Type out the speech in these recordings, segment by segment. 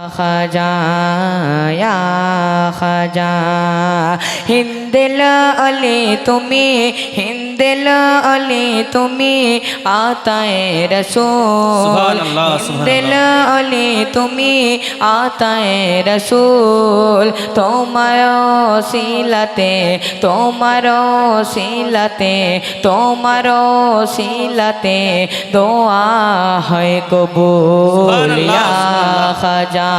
খাজা ইয়া খাজা হিন্দিল অলি তুমি হিন্দিল অলি তুমি আতায়ে রসূল হিন্দিল অলি তুমি আতায়ে রসূল তোমার শিলাতে তোমার শিলাতে তোমার শিলাতে দোয়া হয় কবুল ইয়া সুবহানাল্লাহ। খাজা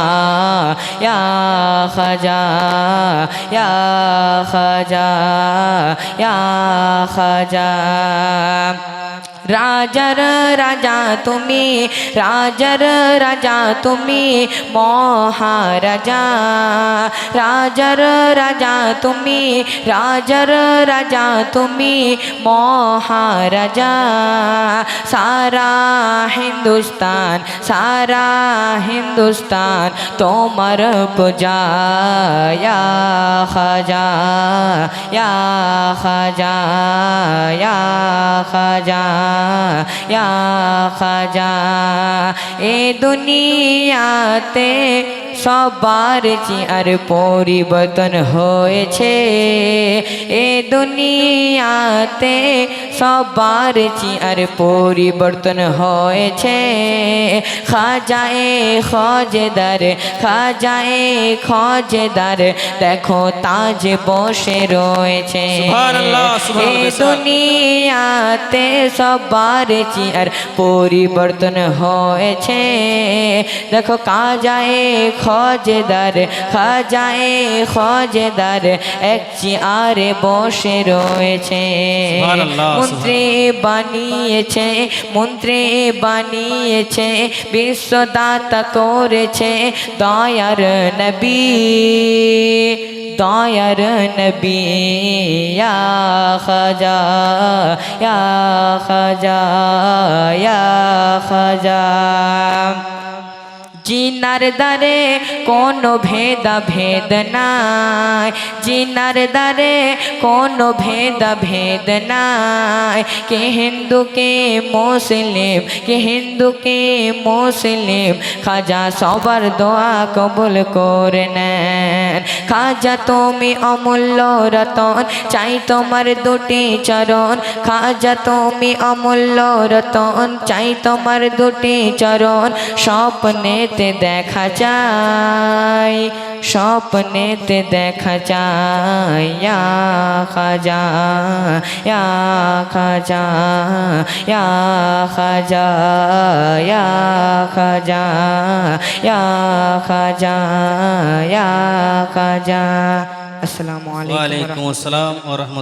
ইয়া খাজা ইয়া খাজা ইয়া খাজা রাজার রাজা তুমি রাজার রাজা তুমি মহারাজা রাজার রাজা তুমি রাজার রাজা তুমি মহারাজা সারা হিন্দুস্তান সারা হিন্দুস্তান তোমার পূজা ইয়া খাজা ইয়া খাজা ইয়া খাজা ইয়া খাজা এ দুনিয়াতে সবার আর পরিবর্তন হয়েছে। এ দুনিয়াতে সবার আর পরিবর্তন হয়েছে। খাজায়ে খজদার খাজায়ে খজদার দেখো তাজ বসে রয়েছে। এ। দুনিয়াতে সবার আর পরিবর্তন হয়েছে। দেখো কাজায়ে খজদার খাজায়ে খজদার এক চেয়ারে বসে রয়েছে। মন্ত্রী বানিয়েছে মন্ত্রী বানিয়েছে বিশ্বদাতা করেছে দয়ার নবী দয়ার নবী ইয়া খাজা ইয়া খাজা ইয়া খাজা। জিনার দ্বারে কোনো ভেদা ভেদ নাই। জিনার দ্বারে কোনো ভেদা ভেদ নাই। কে হিন্দু, কে মুসলিম, কে হিন্দু, কে মুসলিম, খাজা সবার দোয়া কবুল করে নেন। খাজা তুমি অমূল্য রতন, চাই তোমার দুটি চরণ। খাজা তুমি অমূল্য রতন, চাই তোমার দুটি চরণ। স্বপ্নেতে দেখা যায় স্বপ্নেতে দেখা যায় ইয়া খাজা ইয়া খাজা ইয়া খাজা ইয়া খাজা ইয়া খাজা ইয়া খাজা আসসালামু আলাইকুম ওয়ালাইকুম আসসালাম ওয়া রাহমাতুল্লাহ